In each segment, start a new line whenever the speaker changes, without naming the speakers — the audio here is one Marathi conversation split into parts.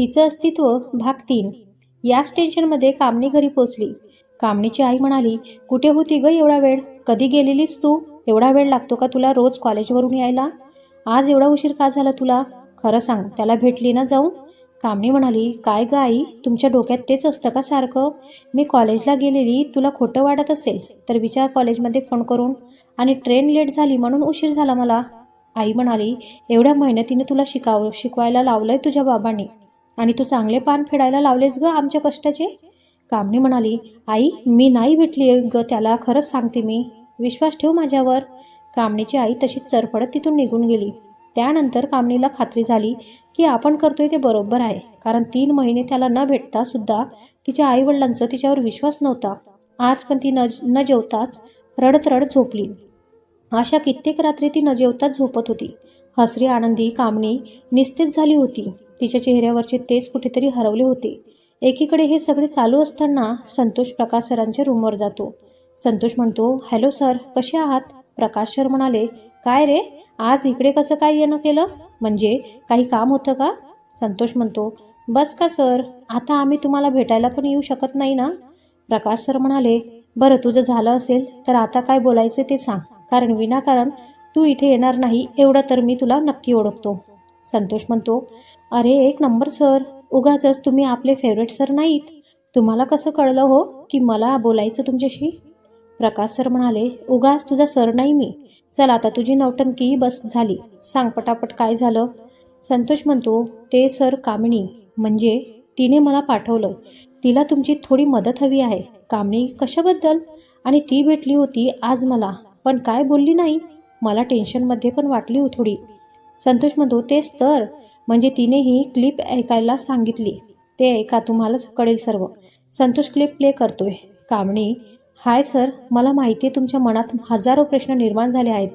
तिचं अस्तित्व भाग तीन याच टेन्शनमध्ये कामणी घरी पोचली. कामणीची आई म्हणाली कुठे होती ग एवढा वेळ? कधी गेलेलीस तू? एवढा वेळ लागतो का तुला रोज कॉलेजवरून यायला? आज एवढा उशीर का झाला तुला? खरं सांग त्याला भेटली ना जाऊन? कामणी म्हणाली काय ग आई तुमच्या डोक्यात तेच असतं का सारखं? मी कॉलेजला गेलेली तुला खोटं वाटत असेल तर विचार कॉलेजमध्ये फोन करून. आणि ट्रेन लेट झाली म्हणून उशीर झाला मला. आई म्हणाली एवढ्या मेहनतीने तुला शिकाव शिकवायला लावलंय तुझ्या बाबांनी. आणि तू चांगले पान फेडायला लावलेस ग आमच्या कष्टाचे? कामणी म्हणाली आई मी नाही भेटली ग त्याला खरंच सांगते मी. विश्वास ठेव माझ्यावर. कामणीची आई तशीच चरफडत तिथून निघून गेली. त्यानंतर कामणीला खात्री झाली की आपण करतोय ते बरोबर आहे कारण तीन महिने त्याला न भेटता सुद्धा तिच्या आईवडिलांचा तिच्यावर विश्वास नव्हता. आज पण ती न न जेवताच रडत रडत झोपली. अशा कित्येक रात्री ती न जेवताच झोपत होती. हसरी आनंदी कामणी निस्तेज झाली होती. तिच्या चेहऱ्यावरचे तेज कुठेतरी हरवले होते. एकीकडे हे सगळे चालू असताना संतोष प्रकाश सरांच्या रूमवर जातो. संतोष म्हणतो हॅलो सर कसे आहात? प्रकाश सर म्हणाले काय रे? आज इकडे कसं काय येणं केलं? म्हणजे काही काम होतं का? संतोष म्हणतो बस का सर? आता आम्ही तुम्हाला भेटायला पण येऊ शकत नाही ना? प्रकाश सर म्हणाले बरं तुझं झालं असेल तर आता काय बोलायचं ते सांग. कारण विनाकारण तू इथे येणार नाही एवढं तर मी तुला नक्की ओळखतो. संतोष म्हणतो अरे एक नंबर सर. उगाचच तुम्ही आपले फेवरेट सर नाहीत. तुम्हाला कसं कळलं हो की मला बोलायचं तुमच्याशी? प्रकाश सर म्हणाले उगाच तुझा सर नाही मी. चल आता तुझी नौटंकी बस झाली. सांग पटापट काय झालं. संतोष म्हणतो ते सर कामिणी म्हणजे तिने मला पाठवलं. तिला तुमची थोडी मदत हवी आहे. कामणी कशाबद्दल? आणि ती भेटली होती आज मला. पण काय बोलली नाही? मला टेन्शनमध्ये पण वाटली हो थोडी. संतोष म्हणतो तेच तर. म्हणजे तिने ही क्लिप ऐकायला सांगितली. ते ऐका तुम्हालाच कळेल सर्व. संतोष क्लिप प्ले करतोय. कामणी हाय सर मला माहिती आहे तुमच्या मनात हजारो प्रश्न निर्माण झाले आहेत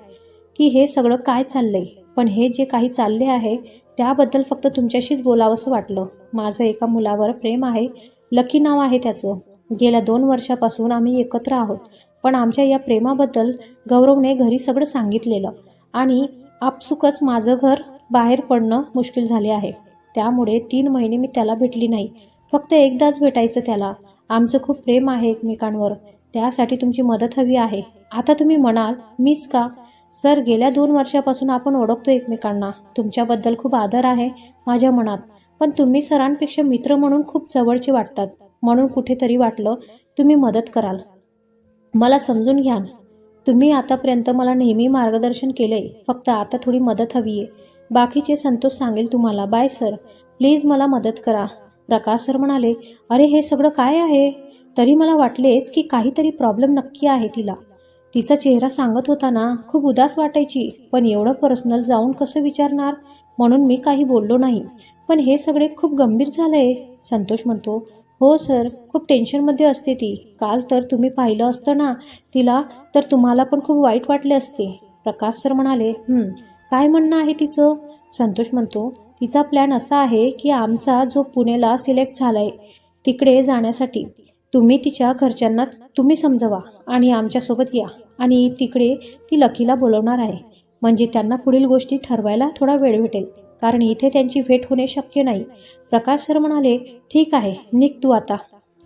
की हे सगळं काय चाललंय? पण हे जे काही चालले आहे त्याबद्दल फक्त तुमच्याशीच बोलावंसं वाटलं. माझं एका मुलावर प्रेम आहे लकी नाव आहे त्याचं. गेल्या दोन वर्षापासून आम्ही एकत्र आहोत पण आमच्या या प्रेमाबद्दल गौरवने घरी सगळं सांगितलेलं. आणि आपसुकच माझं घर बाहेर पडणं मुश्किल झाले आहे. त्यामुळे तीन महिने मी त्याला भेटली नाही. फक्त एकदाच भेटायचं त्याला. आमचं खूप प्रेम आहे एकमेकांवर. त्यासाठी तुमची मदत हवी आहे. आता तुम्ही म्हणाल मीच का? सर गेल्या दोन वर्षापासून आपण ओळखतो एकमेकांना. तुमच्याबद्दल खूप आदर आहे माझ्या मनात. पण तुम्ही सरांपेक्षा मित्र म्हणून खूप जवळचे वाटतात. म्हणून कुठेतरी वाटलं तुम्ही मदत कराल. मला समजून घ्या तुम्ही आतापर्यंत मला नेहमी मार्गदर्शन केलंय. फक्त आता थोडी मदत हवी आहे बाकीचे संतोष सांगेल तुम्हाला. Bye sir. प्लीज मला मदत करा. प्रकाश सर म्हणाले अरे हे सगळं काय आहे? तरी मला वाटलेच की काहीतरी प्रॉब्लेम नक्की आहे तिला. तिचा चेहरा सांगत होता ना खूप उदास वाटायची. पण एवढं पर्सनल जाऊन कसं विचारणार? म्हणून मी काही बोललो नाही. पण हे सगळे खूप गंभीर झालंय. संतोष म्हणतो हो सर. खूप टेन्शनमध्ये असते ती. काल तर तुम्ही पाहिलं असतं ना तिला तर तुम्हाला पण खूप वाईट वाटले असते. प्रकाश सर म्हणाले काय म्हणणं आहे तिचं? संतोष म्हणतो तिचा प्लॅन असा आहे की आमचा जो पुणेला सिलेक्ट झालाय तिकडे जाण्यासाठी तुम्ही तिच्या घरच्यांना तुम्ही समजवा आणि आमच्यासोबत या आणि तिकडे ती लकीला बोलवणार आहे. म्हणजे त्यांना पुढील गोष्टी ठरवायला थोडा वेळ भेटेल. कारण इथे त्यांची भेट होणे शक्य नाही. प्रकाश सर म्हणाले ठीक आहे निघ तू आता.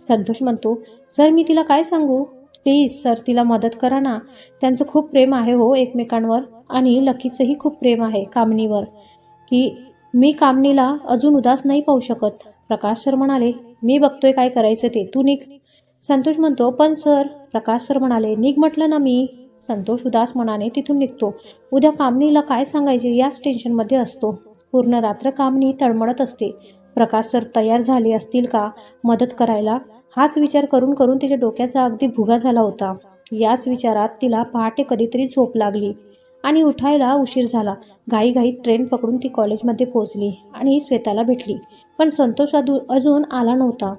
संतोष म्हणतो सर मी तिला काय सांगू? प्लीज सर तिला मदत करा ना. त्यांचं खूप प्रेम आहे हो एकमेकांवर आणि लकीचंही खूप प्रेम आहे कामनीवर. की मी कामणीला अजून उदास नाही पाहू शकत. प्रकाश सर म्हणाले मी बघतोय काय करायचं ते तू निघ. संतोष म्हणतो पण सर प्रकाश सर म्हणाले निघ म्हटलं ना मी. संतोष उदास मनाने तिथून निघतो. उद्या कामनीला काय सांगायचे याच टेन्शनमध्ये असतो. पूर्ण रात्र कामनी तळमळत असते. प्रकाश सर तयार झाले असतील का? मदत करायला? हाच विचार करून करून तिच्या डोक्याचा अगदी भुगा झाला होता. याच विचारात तिला पहाटे कधीतरी झोप लागली आणि उठायला उशीर झाला. घाईघाईत ट्रेन पकडून ती कॉलेजमध्ये पोहोचली आणि श्वेताला भेटली. पण संतोष अजून आला नव्हता.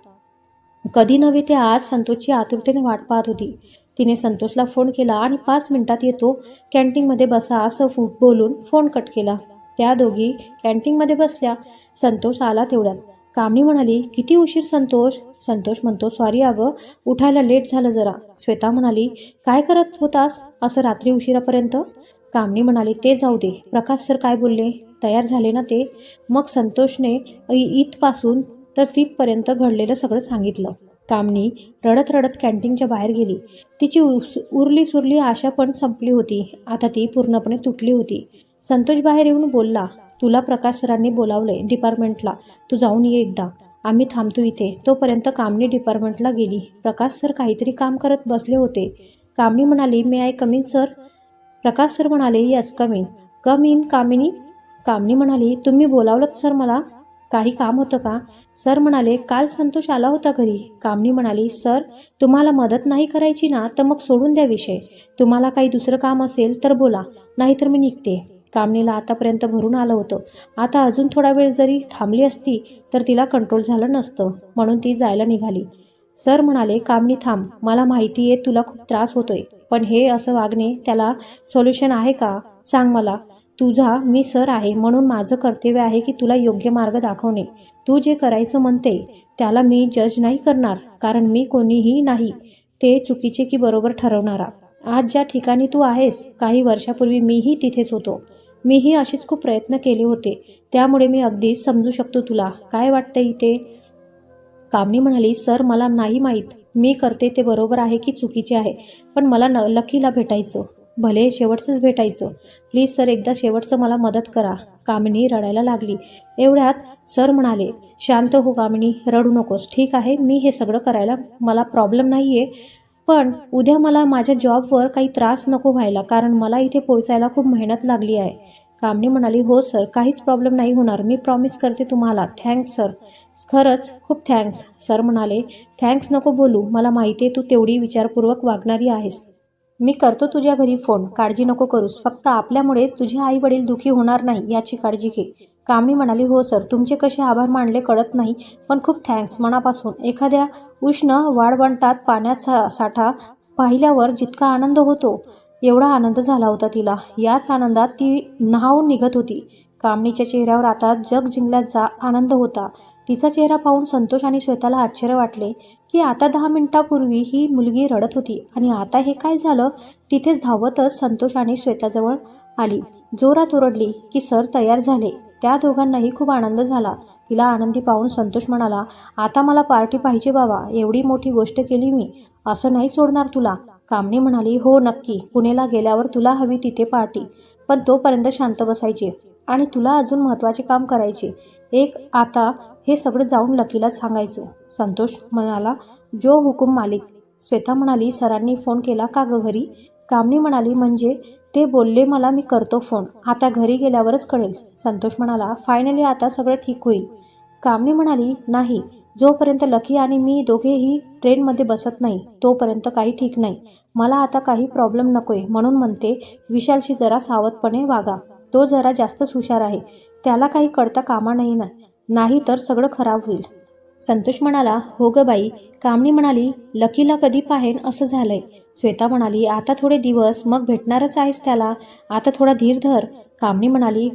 कधी नव्हे ते आज संतोषची आतुरतेने वाट पाहत होती. तिने संतोषला फोन केला आणि पाच मिनिटात येतो. कॅन्टीनमध्ये बसा असं बोलून फोन कट केला. त्या दोघी कॅन्टीनमध्ये बसल्या. संतोष आला तेवढ्यात. कामणी म्हणाली किती उशीर संतोष? संतोष म्हणतो सॉरी अगं उठायला लेट झालं जरा. श्वेता म्हणाली काय करत होतास? असं रात्री उशिरापर्यंत? कामणी म्हणाली ते जाऊ दे. प्रकाश सर काय बोलले? तयार झाले ना ते? मग संतोषने ईदपासून इथपासून तर तिथपर्यंत घडलेलं सगळं सांगितलं. कामणी रडत रडत कॅन्टीनच्या बाहेर गेली. तिची उस उरली सुरली आशा पण संपली होती. आता ती पूर्णपणे तुटली होती. संतोष बाहेर येऊन बोलला तुला प्रकाश सरांनी बोलावले डिपार्टमेंटला. तू जाऊन ये एकदा. आम्ही थांबतो इथे. तोपर्यंत कामणी डिपार्टमेंटला गेली. प्रकाश सर काहीतरी काम करत बसले होते. कामणी म्हणाली may I come in sir Prakash sir म्हणाले yes come in come in Kamini? Kamini म्हणाली तुम्ही बोलावलं सर मला? काही काम होतं का? सर म्हणाले काल संतोष आला होता घरी. कामणी म्हणाली सर तुम्हाला मदत नाही करायची ना तर मग सोडून द्या विषय. तुम्हाला काही दुसरं काम असेल तर बोला नाहीतर मी निघते. कामणीला आतापर्यंत भरून आलं होतं. आता अजून थोडा वेळ जरी थांबली असती तर तिला कंट्रोल झालं नसतं. म्हणून ती जायला निघाली. सर म्हणाले कामणी थांब. मला माहिती आहे तुला खूप त्रास होतोय. पण हे असं वागणे त्याला सोल्युशन आहे का? सांग मला. तुझा मी सर आहे म्हणून माझं कर्तव्य आहे की तुला योग्य मार्ग दाखवणे. तू जे करायचं म्हणते त्याला मी जज नाही करणार कारण मी कोणीही नाही. ते चुकीचे की बरोबर ठरवणारा. आज ज्या ठिकाणी तू आहेस काही वर्षापूर्वी मीही तिथेच होतो. मीही असेच खूप प्रयत्न केले होते. त्यामुळे मी अगदीच समजू शकतो तुला. काय वाटतं इथे? कामणी म्हणाली सर मला नाही माहीत. मी करते ते बरोबर आहे की चुकीचे आहे पण मला न लकीला भेटायचं. भले शेवटचंच भेटायचं. प्लीज सर एकदा शेवटचं मला मदत करा. कामिनी रडायला लागली. एवढ्यात सर म्हणाले शांत हो कामिनी रडू नकोस. ठीक आहे मी हे सगळं करायला मला प्रॉब्लेम नाही आहे पण उद्या मला माझ्या जॉबवर काही त्रास नको व्हायला कारण मला इथे पोचायला खूप मेहनत लागली आहे. कामणी म्हणाली हो सर काहीच प्रॉब्लेम नाही होणार. मी प्रॉमिस करते तुम्हाला. Thanks sir. खरंच? खूप थँक्स. सर म्हणाले थँक्स नको बोलू. मला माहिती आहे तू तेवढी विचारपूर्वक वागणारी आहेस. मी करतो तुझ्या घरी फोन. काळजी नको करूस. फक्त आपल्यामुळे तुझे आई वडील दुखी होणार नाही याची काळजी घे. कामणी म्हणाली हो सर तुमचे कसे आभार मानले कळत नाही पण खूप थँक्स. मनापासून एखाद्या उष्ण वाळवंटात पाण्यात सा साठा पाहिल्यावर जितका आनंद होतो एवढा आनंद झाला होता तिला. याच आनंदात ती न्हावून निघत होती. कामणीच्या चेहऱ्यावर आता जग जिंकल्याचा आनंद होता. तिचा चेहरा पाहून संतोष आणि श्वेताला आश्चर्य वाटले की आता दहा मिनिटापूर्वी ही मुलगी रडत होती. आणि आता हे काय झालं? तिथेच धावतच संतोष आणि श्वेताजवळ आली. जोरात ओरडली की सर तयार झाले. त्या दोघांनाही खूप आनंद झाला. तिला आनंदी पाहून संतोष म्हणाला आता मला पार्टी पाहिजे बाबा एवढी मोठी गोष्ट केली मी असं नाही सोडणार तुला. कामणी म्हणाली हो नक्की पुणेला गेल्यावर तुला हवी तिथे पार्टी पण तोपर्यंत शांत बसायचे आणि तुला अजून महत्त्वाचे काम करायचे. एक आता हे सगळं जाऊन लकीला सांगायचं. संतोष म्हणाला जो हुकुम मालिक. श्वेता म्हणाली सरांनी फोन केला का ग घरी? कामणी म्हणाली म्हणजे ते बोलले मला मी करतो फोन. आता घरी गेल्यावरच कळेल. संतोष म्हणाला फायनली आता सगळं ठीक होईल. कामणी म्हणाली नाही. जोपर्यंत लकी आणि मी दोघेही ट्रेनमध्ये बसत नाही तोपर्यंत काही ठीक नाही. मला आता काही प्रॉब्लेम नकोय. म्हणून म्हणते विशालशी जरा सावधपणे वागा. तो जरा जास्तच हुशार आहे. त्याला काही कळता कामा नाही ना. नाही तर सगळं खराब होईल. संतोष म्हणाला हो ग बाई. कामणी म्हणाली लकीला कधी पाहेन असं झालंय. श्वेता म्हणाली आता थोडे दिवस मग भेटणारच आहेस त्याला. आता थोडा धीर धर. कामणी म्हणाली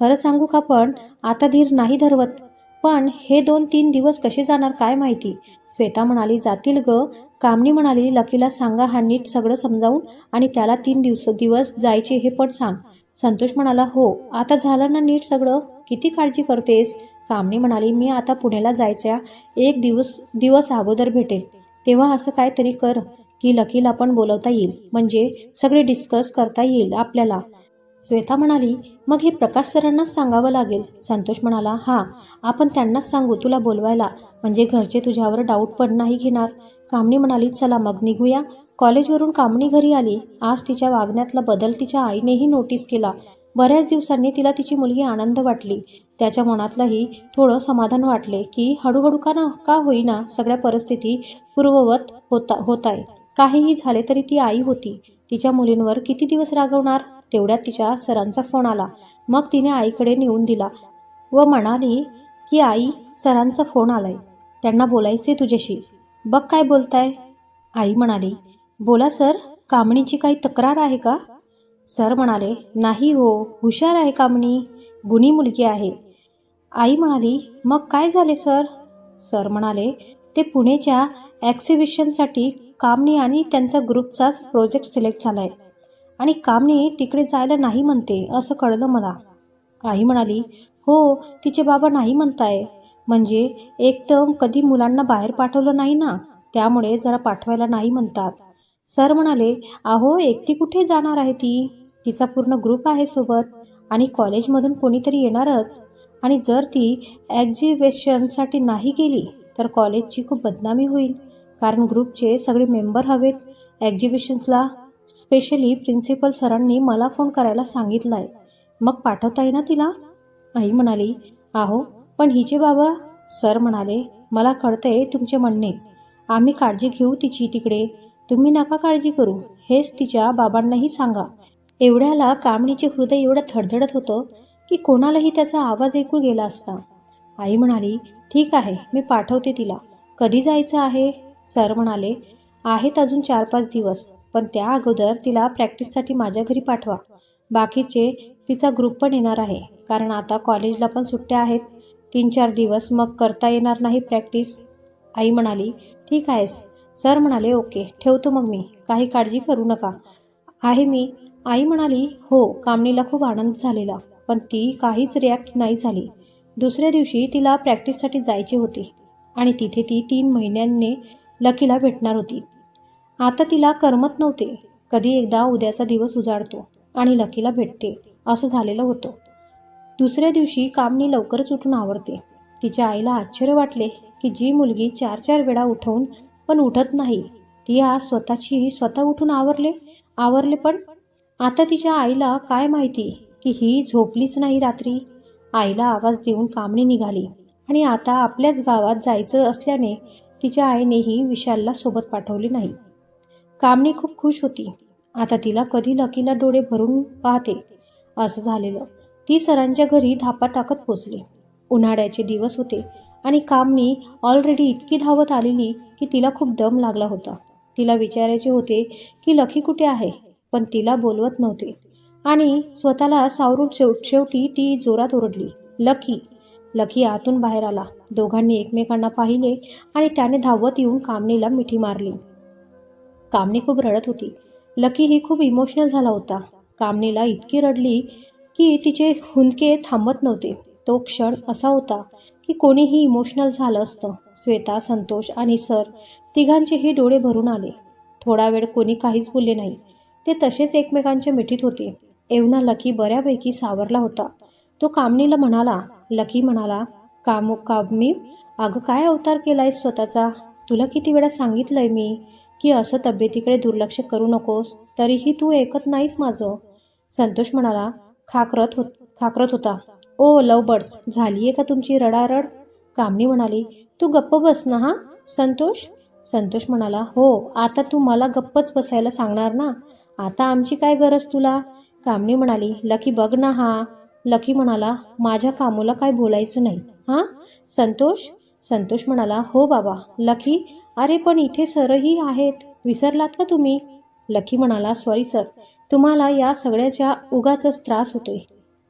खरं सांगू का पण आता धीर नाही धरवत. पण हे दोन तीन दिवस कसे जाणार काय माहिती? श्वेता म्हणाली जातील ग. कामणी म्हणाली लकीला सांगा हा नीट सगळं समजावून आणि त्याला तीन दिवस दिवस जायचे हे पण सांग. संतोष म्हणाला हो आता झालं ना नीट सगळं? किती काळजी करतेस? कामणी म्हणाली मी आता पुण्याला जायच्या एक दिवस दिवस अगोदर भेटेल. तेव्हा असं काहीतरी कर की लकीला पण बोलवता येईल. म्हणजे सगळे डिस्कस करता येईल आपल्याला. श्वेता म्हणाली मग हे प्रकाश सरांनाच सांगावं लागेल. संतोष म्हणाला हां आपण त्यांनाच सांगू तुला बोलवायला. म्हणजे घरचे तुझ्यावर डाऊट पण नाही घेणार. कामणी म्हणाली चला मग निघूया. कॉलेजवरून कामणी घरी आली. आज तिच्या वागण्यातला बदल तिच्या आईनेही नोटीस केला. बऱ्याच दिवसांनी तिला तिची मुलगी आनंद वाटली. त्याच्या मनातलंही थोडं समाधान वाटले की हळूहळू का ना का होईना सगळ्या परिस्थिती पूर्ववत होता होत आहे काहीही झाले तरी ती आई होती. तिच्या मुलींवर किती दिवस रागवणार तेवढ्यात तिच्या सरांचा फोन आला. मग तिने आईकडे नेऊन दिला व म्हणाली की आई सरांचा फोन आलाय. त्यांना बोलायचे तुझ्याशी. बघ काय बोलताय. आई म्हणाली बोला सर कामणीची काही तक्रार आहे का? सर म्हणाले नाही हो हुशार आहे कामणी गुणी मुलगी आहे. आई म्हणाली मग काय झाले सर? सर म्हणाले ते पुणेच्या ॲक्झिबिशनसाठी कामणी आणि त्यांचा ग्रुपचाच प्रोजेक्ट सिलेक्ट झाला आहे आणि कामणी तिकडे जायला नाही म्हणते असं कळलं मला. आई म्हणाली हो तिचे बाबा नाही म्हणताय. म्हणजे एक टर्म कधी मुलांना बाहेर पाठवलं नाही ना त्यामुळे जरा पाठवायला नाही म्हणतात. सर म्हणाले अहो एकटी कुठे जाणार आहे ती? तिचा पूर्ण ग्रुप आहे सोबत आणि कॉलेजमधून कोणीतरी येणारच. आणि जर ती ॲक्झिबिशनसाठी नाही गेली तर कॉलेजची खूप बदनामी होईल. कारण ग्रुपचे सगळे मेंबर हवेत. ॲक्झिबिशन्सला स्पेशली प्रिन्सिपल सरांनी मला फोन करायला सांगितलं आहे मग पाठवता येईल ना तिला? आई म्हणाली आहो पण हिचे बाबा सर म्हणाले मला कळतंय तुमचे म्हणणे. आम्ही काळजी घेऊ तिची तिकडे. तुम्ही नका काळजी करू. हेच तिच्या बाबांनाही सांगा. एवढ्याला कामणीचे हृदय एवढं धडधडत होतं की कोणालाही त्याचा आवाज ऐकू गेला असता. आई म्हणाली ठीक आहे मी पाठवते तिला. कधी जायचं आहे? सर म्हणाले आहेत अजून चार पाच दिवस पण त्या अगोदर तिला प्रॅक्टिससाठी माझ्या घरी पाठवा. बाकीचे तिचा ग्रुप पण येणार आहे कारण आता कॉलेजला पण सुट्ट्या आहेत. तीन चार दिवस मग करता येणार नाही प्रॅक्टिस. आई म्हणाली ठीक आहेस. सर म्हणाले ओके ठेवतो मग मी. काही काळजी करू नका. आहे मी. आई म्हणाली हो कामणीला खूप आनंद झालेला पण ती काहीच रिॲक्ट नाही झाली. दुसऱ्या दिवशी तिला प्रॅक्टिससाठी जायची होती आणि तिथे ती तीन महिन्यांनी लकीला भेटणार होती. आता तिला करमत नव्हते. कधी एकदा उद्याचा दिवस उजाडतो आणि लकीला भेटते असं झालेलं होतं. दुसऱ्या दिवशी कामनी लवकरच उठून आवरते. तिच्या आईला आश्चर्य वाटले की जी मुलगी चार चार वेळा उठवून पण उठत नाही. ती आज स्वतःची स्वतः उठून आवरले. आवरले पण? आता तिच्या आईला काय माहिती? की ही झोपलीच नाही रात्री. आईला आवाज देऊन कामणी निघाली. आणि आता आपल्याच गावात जायचं असल्याने तिच्या आईनेही विशालला सोबत पाठवले नाही. कामणी खूप खुश होती. आता तिला कधी लकीला डोळे भरून पाहते. असं झालेलं. ती सरांच्या घरी धापा टाकत पोचली. उन्हाळ्याचे दिवस होते. आणि कामनी ऑलरेडी इतकी धावत आलेली की तिला खूप दम लागला होता. तिला विचारायचे होते की लकी कुठे आहे? पण तिला बोलवत नव्हते. आणि स्वतःला सावरून शेव शेवटी ती जोरात ओरडली. लकी लकी आतून बाहेर आला. दोघांनी एकमेकांना पाहिले आणि त्याने धावत येऊन कामनीला मिठी मारली. कामनी खूप रडत होती. लकी ही खूप इमोशनल झाला होता. कामनीला इतकी रडली की तिचे हुंदके थांबत नव्हते. तो क्षण असा होता की कोणीही इमोशनल झालं असतं. श्वेता संतोष आणि सर तिघांचेही डोळे भरून आले. थोडा वेळ कोणी काहीच बोलले नाही. ते तसेच एकमेकांच्या मिठीत होते. एवना लकी बऱ्यापैकी सावरला होता. तो कामनीला म्हणाला लकी म्हणाला कामू कामी अगं काय अवतार केलाय स्वतःचा? तुला किती वेळा सांगितलंय मी की असं तब्येतीकडे दुर्लक्ष करू नकोस तरीही तू ऐकत नाहीस माझं. संतोष म्हणाला खाकरत होत खाकरत होता. ओ लवबर्ड्स झाली आहे का तुमची रडारड? कामनी म्हणाली तू गप्प बस ना हां संतोष. संतोष म्हणाला हो आता तू मला गप्पच बसायला सांगणार ना? आता आमची काय गरज तुला? कामनी म्हणाली लकी बघ ना हा. लकी म्हणाला माझ्या कामूला काय बोलायचं नाही हां? संतोष संतोष म्हणाला हो बाबा लकी अरे पण इथे सरही आहेत विसरलात का तुम्ही? लकी म्हणाला सॉरी सर तुम्हाला या सगळ्याच्या उगाचाच त्रास होतोय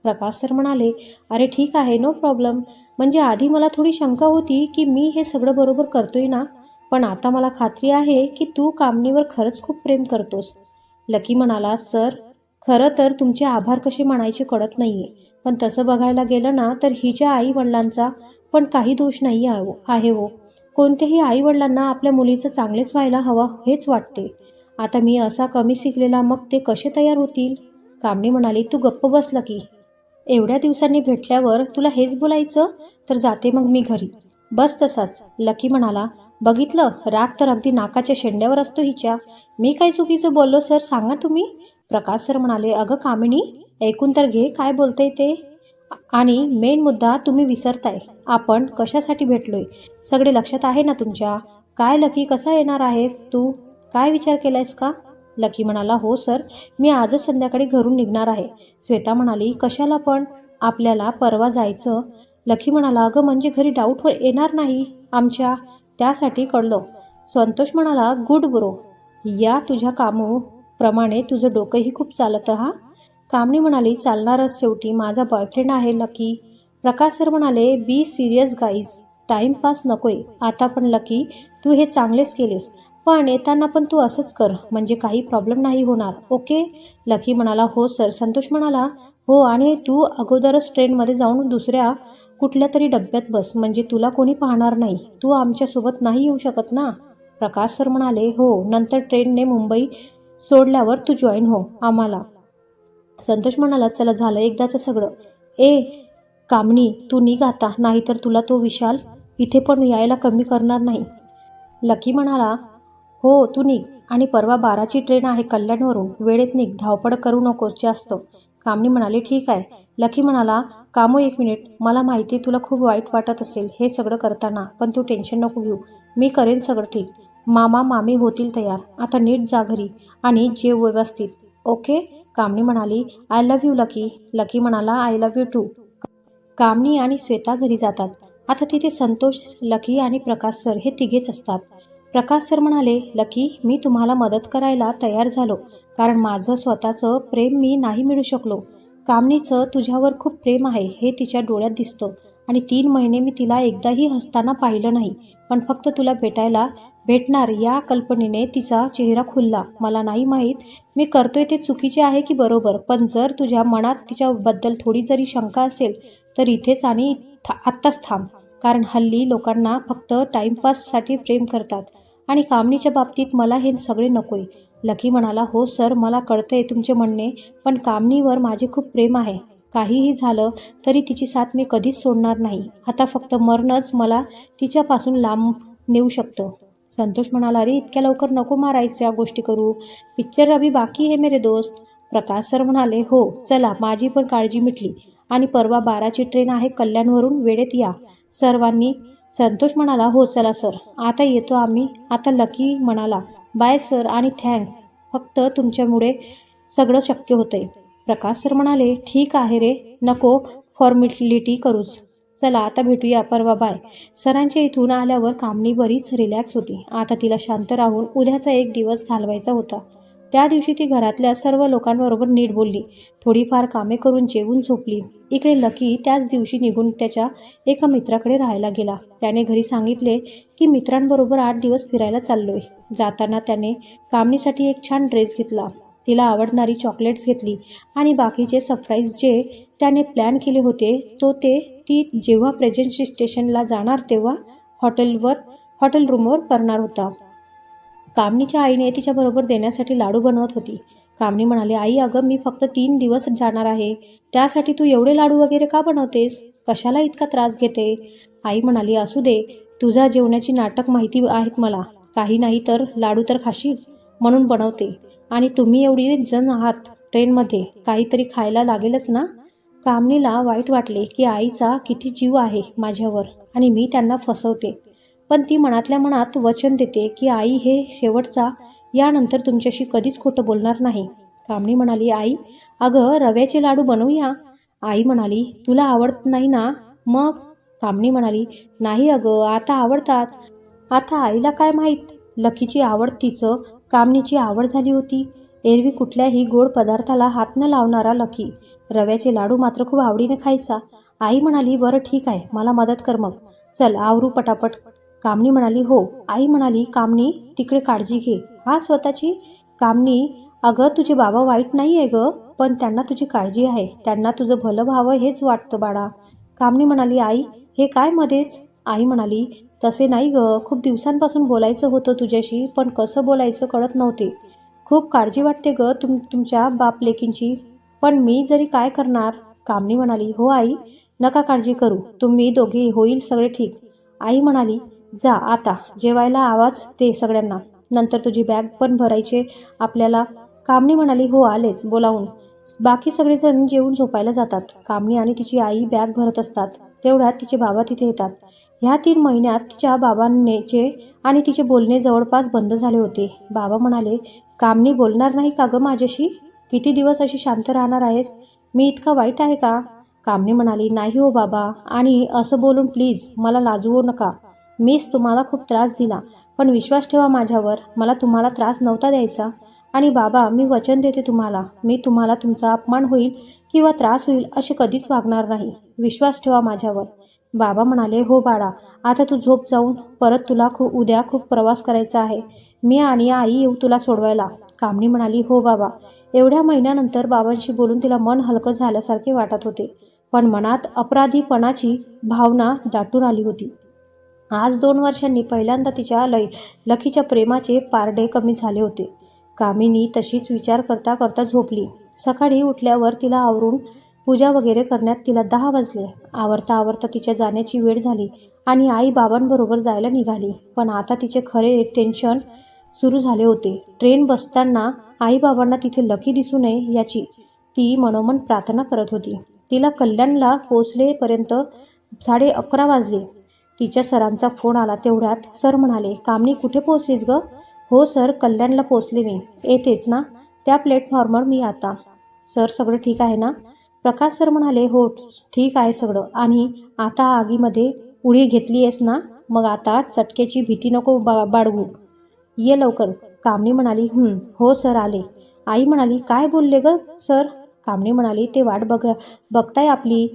प्रकाश सर म्हणाले अरे ठीक आहे नो प्रॉब्लेम म्हणजे आधी मला थोडी शंका होती की मी हे सगळं बरोबर करतोय ना? पण आता मला खात्री आहे की तू कामणीवर खरंच खूप प्रेम करतोस. लकी म्हणाला सर खरं तर तुमचे आभार कसे म्हणायचे कळत नाही आहे पण तसं बघायला गेलं ना तर हिच्या आई वडिलांचा पण काही दोष नाही आहे आहे हो. कोणत्याही आई वडिलांना आपल्या मुलीचं चांगलेच व्हायला हवा हेच वाटते. आता मी असा कमी शिकलेला मग ते कसे तयार होतील? कामणी म्हणाली तू गप्प बसला की एवढ्या दिवसांनी भेटल्यावर तुला हेच बोलायचं? तर जाते मग मी घरी. बस तसाच. लकी म्हणाला बघितलं राग तर अगदी नाकाच्या शेंड्यावर असतो हिच्या. मी काय चुकीचं बोललो सर सांगा तुम्ही? प्रकाश सर म्हणाले अगं कामिनी ऐकून तर घे काय बोलतंय ते. आणि मेन मुद्दा तुम्ही विसरताय. आपण कशासाठी भेटलोय? सगळे लक्षात आहे ना तुमच्या? काय लकी कसा येणार आहेस तू? काय विचार केलायस का? लकी म्हणाला हो सर मी आजच संध्याकाळी घरून निघणार आहे. श्वेता म्हणाली कशाला पण? आपल्याला परवा जायचं. लकी म्हणाला अगं म्हणजे घरी डाऊट येणार नाही आमच्या? त्यासाठी कळलं. संतोष म्हणाला गुड ब्रो या तुझ्या कामूप्रमाणे तुझं डोकंही खूप चालतं हा? कामणी म्हणाली चालणारच शेवटी माझा बॉयफ्रेंड आहे लकी. प्रकाश सर म्हणाले बी सिरियस गाईज टाईमपास नकोय. आता पण लकी तू हे चांगलेच केलेस. पण येताना पण तू असंच कर. म्हणजे काही प्रॉब्लेम नाही होणार. ओके लकी म्हणाला हो सर संतोष म्हणाला हो आणि तू अगोदरच ट्रेनमध्ये जाऊन दुसऱ्या कुठल्या तरी डब्यात बस. म्हणजे तुला कोणी पाहणार नाही. तू आमच्यासोबत नाही येऊ शकत ना? प्रकाश सर म्हणाले हो नंतर ट्रेनने मुंबई सोडल्यावर तू जॉईन हो आम्हाला. संतोष म्हणाला चला झालं एकदाचं सगळं. ए कामनी तू निघ आता. नाहीतर तुला तो विशाल इथे पण यायला कमी करणार नाही. लकी म्हणाला हो तू निघ. आणि परवा बाराची ट्रेन आहे कल्याणवरून. वेळेत निघ. धावपळ करू नकोस जास्त. कामनी म्हणाली ठीक आहे. लकी म्हणाला कामो एक मिनिट. मला माहिती तुला खूप वाईट वाटत असेल हे सगळं करताना. पण तू टेन्शन नको घेऊ. मी करेन सगळं ठीक. मामा मामी होतील तयार. आता नीट जा घरी. आणि जेव व्यवस्थित. ओके? कामनी म्हणाली I love you Lucky. Lucky म्हणाला I love you too. Kamini आणि श्वेता घरी जातात. आता तिथे संतोष लकी आणि प्रकाश सर हे तिघेच असतात. प्रकाश सर म्हणाले लकी मी तुम्हाला मदत करायला तयार झालो कारण माझं स्वतःचं प्रेम मी नाही मिळू शकलो. कामनीचं तुझ्यावर खूप प्रेम आहे हे तिच्या डोळ्यात दिसतं. आणि तीन महिने मी तिला एकदाही हसताना पाहिलं नाही पण फक्त तुला भेटायला भेटणार या कल्पनेने तिचा चेहरा खुलला. मला नाही माहीत मी करतोय ते चुकीचे आहे की बरोबर पण जर तुझ्या मनात तिच्याबद्दल थोडी जरी शंका असेल तर इथेच आणि था आत्ताच थांब. कारण हल्ली लोकांना फक्त टाईमपाससाठी प्रेम करतात. आणि कामणीच्या बाबतीत मला हे सगळे नकोय. लकी म्हणाला हो सर मला कळतंय तुमचे म्हणणे पण कामणीवर माझे खूप प्रेम आहे. काहीही झालं तरी तिची साथ मी कधीच सोडणार नाही. आता फक्त मरणच मला तिच्यापासून लांब नेऊ शकतं. संतोष म्हणाला अरे इतक्या लवकर नको मारायच्या गोष्टी करू. पिक्चर अभि बाकी हे मेरे दोस्त. प्रकाश सर म्हणाले हो चला माझी पण काळजी मिटली. आणि परवा बाराची ट्रेन आहे कल्याणवरून वेळेत या. सर्वांनी संतोष म्हणाला हो चला सर. आता येतो आम्ही. आता लकी म्हणाला बाय सर आणि थँक्स. फक्त तुमच्यामुळे सगळं शक्य होतंय. प्रकाश सर म्हणाले ठीक आहे रे. नको फॉर्मॅलिटी करूच. चला आता भेटूया. परवा बाय. सरांच्या इथून आल्यावर कामणी बरीच रिलॅक्स होती. आता तिला शांत राहून उद्याचा एक दिवस घालवायचा होता. त्या दिवशी ती घरातल्या सर्व लोकांबरोबर नीट बोलली. थोडीफार कामे करून जेवून झोपली. इकडे लकी त्याच दिवशी निघून त्याच्या एका मित्राकडे राहायला गेला. त्याने घरी सांगितले की मित्रांबरोबर आठ दिवस फिरायला चाललोय. जाताना त्याने कामणीसाठी एक छान ड्रेस घेतला. तिला आवडणारी चॉकलेट्स घेतली आणि बाकीचे सरप्राईज जे त्याने प्लॅन केले होते तो ते ती जेव्हा प्रेझेंट स्टेशनला जाणार तेव्हा हॉटेलवर हॉटेल रूमवर करणार होता. कामणीच्या आईने तिच्याबरोबर देण्यासाठी लाडू बनवत होती. कामणी म्हणाली आई अगं मी फक्त तीन दिवस जाणार आहे. त्यासाठी तू एवढे लाडू वगैरे का बनवतेस? कशाला इतका त्रास घेते? आई म्हणाली असू दे. तुझा जेवणाची नाटक माहिती आहेत मला. काही नाही तर लाडू तर खाशील म्हणून बनवते. आणि तुम्ही एवढी जण आहात ट्रेनमध्ये. काहीतरी खायला लागेलच ना? कामणीला वाईट वाटले की आईचा किती जीव आहे माझ्यावर आणि मी त्यांना फसवते. पण ती मनातल्या मनात वचन देते की आई हे शेवटचा. यानंतर तुमच्याशी कधीच खोटं बोलणार नाही. कामणी म्हणाली आई अगं रव्याचे लाडू बनवूया. आई म्हणाली तुला आवडत नाही ना? मग? कामणी म्हणाली नाही अगं आता आवडतात. आता आईला काय माहीत? लकीची आवड तिचं कामणीची आवड झाली होती. एरवी कुठल्याही गोड पदार्थाला हात न लावणारा लकी. रव्याचे लाडू मात्र खूप आवडीने खायचा. आई म्हणाली बरं ठीक आहे. मला मदत कर मग. चल आवरू पटापट. कामणी म्हणाली हो. आई म्हणाली कामणी तिकडे काळजी घे. हा स्वतःची? कामणी अगं तुझे बाबा वाईट नाही आहे गं पण त्यांना तुझी काळजी आहे. त्यांना तुझं भलं व्हावं हेच वाटतं बाळा. कामणी म्हणाली आई हे काय मध्येच? आई म्हणाली तसे नाही गं. खूप दिवसांपासून बोलायचं होतं तुझ्याशी पण कसं बोलायचं कळत नव्हते. खूप काळजी वाटते गं तुम तुमच्या बाप लेकींची पण मी जरी काय करणार? कामणी म्हणाली हो आई नका काळजी करू. तुम्ही दोघे होईल सगळे ठीक. आई म्हणाली जा आता. जेवायला आवाज दे सगळ्यांना. नंतर तुझी बॅग पण भरायचे. आपल्याला कामणी म्हणाली हो आलेच. बोलावून. बाकी सगळेजण जेवून झोपायला जातात. कामणी आणि तिची आई बॅग भरत असतात. तेवढ्यात तिचे बाबा तिथे येतात. ह्या तीन महिन्यात तिच्या बाबांचे आणि तिचे बोलणे जवळपास बंद झाले होते. बाबा म्हणाले कामणी बोलणार नाही का गं माझ्याशी? किती दिवस अशी शांत राहणार आहेस? मी इतका वाईट आहे का? कामणी म्हणाली नाही हो बाबा. आणि असं बोलून प्लीज मला लाजवू नका. मीच तुम्हाला खूप त्रास दिला. पण विश्वास ठेवा माझ्यावर मला तुम्हाला त्रास नव्हता द्यायचा. आणि बाबा मी वचन देते तुम्हाला. मी तुम्हाला तुमचा अपमान होईल किंवा त्रास होईल असे कधीच वागणार नाही. विश्वास ठेवा माझ्यावर. बाबा म्हणाले हो बाळा आता तू झोप जाऊन परत तुला खूप उद्या खूप प्रवास करायचा आहे. मी आणि आई येऊ तुला सोडवायला. कामणी म्हणाली हो बाबा. एवढ्या महिन्यानंतर बाबांशी बोलून तिला मन हलकं झाल्यासारखे वाटत होते. पण मनात अपराधीपणाची भावना दाटून आली होती. आज दोन वर्षांनी पहिल्यांदा तिच्या लय लखीच्या प्रेमाचे पारडे कमी झाले होते. कामिनी तशीच विचार करता करता झोपली. सकाळी उठल्यावर तिला आवरून पूजा वगैरे करण्यात तिला दहा वाजले. आवरता आवरता तिच्या जाण्याची वेळ झाली आणि आई बाबांबरोबर जायला निघाली. पण आता तिचे खरे टेन्शन सुरू झाले होते. ट्रेन बसताना आईबाबांना तिथे लकी दिसू नये याची ती मनोमन प्रार्थना करत होती. तिला कल्याणला पोचलेपर्यंत साडे अकरा वाजले. तिच्या सरांचा फोन आला तेवढ्यात सर म्हणाले कामनी कुठे पोहोचलीस ग? हो सर कल्याणला पोचले मी. येतेच ना? त्या प्लॅटफॉर्मवर मी आता. सर सगळं ठीक आहे ना? प्रकाश सर म्हणाले हो ठीक आहे सगळं. आणि आता आगीमध्ये उडी घेतली आहेस ना? मग आता चटकेची भीती नको बा बाळगू. ये लवकर. कामणी म्हणाली हो सर आले. आई म्हणाली काय बोलले ग सर? कामणी म्हणाली ते वाट बघ बघताय आपली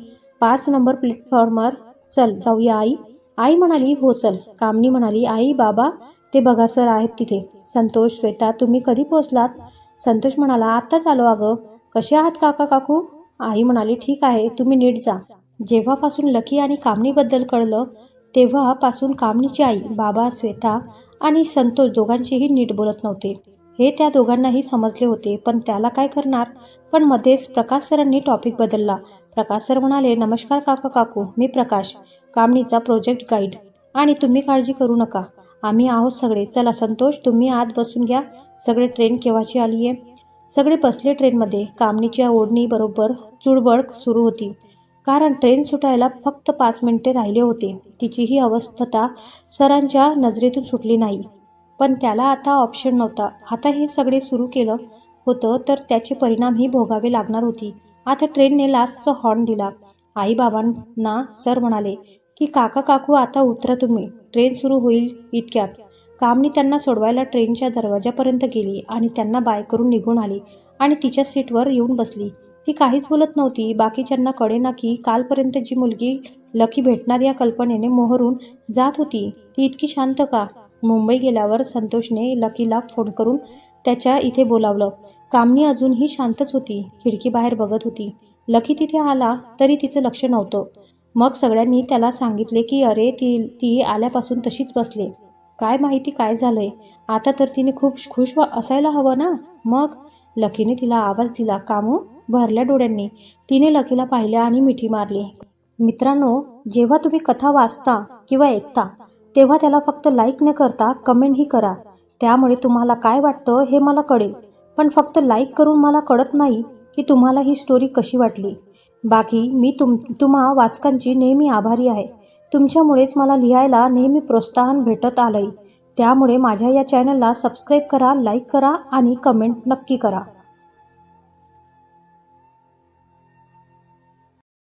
पाच नंबर प्लॅटफॉर्मवर. चल जाऊया आई. आई म्हणाली हो चल कामणी म्हणाली आई बाबा ते बघा सर आहेत तिथे. संतोष श्वेता तुम्ही कधी पोचलात संतोष म्हणाला आत्ताच आलो अगं. कसे आहात काका काकू? आई म्हणाली ठीक आहे तुम्ही नीट जा. जेव्हापासून लकी आणि कामणीबद्दल कळलं तेव्हापासून कामणीची आई बाबा श्वेता आणि संतोष दोघांचीही नीट बोलत नव्हते. हे त्या दोघांनाही समजले होते पण त्याला काय करणार? पण मध्येच प्रकाश सरांनी टॉपिक बदलला. प्रकाश सर म्हणाले नमस्कार काका काकू. मी प्रकाश कामणीचा प्रोजेक्ट गाईड आणि तुम्ही काळजी करू नका. आम्ही आहोत सगळे. चला संतोष तुम्ही आत बसून घ्या. सगळे ट्रेन केव्हाची आली आहे सगळे बसले ट्रेनमध्ये कामणीच्या ओढणीबरोबर चुळबळ सुरू होती. कारण ट्रेन सुटायला फक्त पाच मिनिटे राहिले होते. तिचीही अवस्थता सरांच्या नजरेतून सुटली नाही. पण त्याला आता ऑप्शन नव्हता. आता हे सगळे सुरू केलं होतं तर त्याचे परिणामही भोगावे लागणार होती. आता ट्रेनने लास्टचा हॉर्न दिला. आईबाबांना सर म्हणाले की काका काकू आता उतरा तुम्ही. ट्रेन सुरू होईल इतक्यात. कामनी त्यांना सोडवायला ट्रेनच्या दरवाजापर्यंत गेली आणि त्यांना बाय करून निघून आली आणि तिच्या सीटवर येऊन बसली. ती काहीच बोलत नव्हती. बाकीच्यांना कळेना की कालपर्यंत जी मुलगी लकी भेटणार या कल्पनेने मोहरून जात होती ती इतकी शांत का? मुंबई गेल्यावर संतोषने लकीला फोन करून त्याच्या इथे बोलावलं. कामनी अजूनही शांतच होती खिडकीबाहेर बघत होती. लकी तिथे आला तरी तिचं लक्ष नव्हतं. मग सगळ्यांनी त्याला सांगितले की अरे ती ती आल्यापासून तशीच बसले. काय माहिती काय झालंय? आता तर तिने खूप खुश असायला हवं ना? मग? लकीने तिला आवाज दिला कामू भरल्या डोळ्यांनी. तिने लकीला पाहिले आणि मिठी मारली. मित्रांनो जेव्हा तुम्ही कथा वाचता किंवा ऐकता तेव्हा त्याला फक्त लाईक न करता कमेंटही करा. त्यामुळे तुम्हाला काय वाटतं हे मला कळेल. पण फक्त लाईक करून मला कळत नाही की तुम्हाला ही स्टोरी कशी वाटली. बाकी मी तुम तुम्हा वाचकांची नेहमी आभारी आहे. तुमच्यामुळेच मला लिहायला नेहमी प्रोत्साहन भेटत आलंय. त्यामुळे माझ्या या चॅनलला सबस्क्राईब करा लाईक करा आणि कमेंट नक्की करा.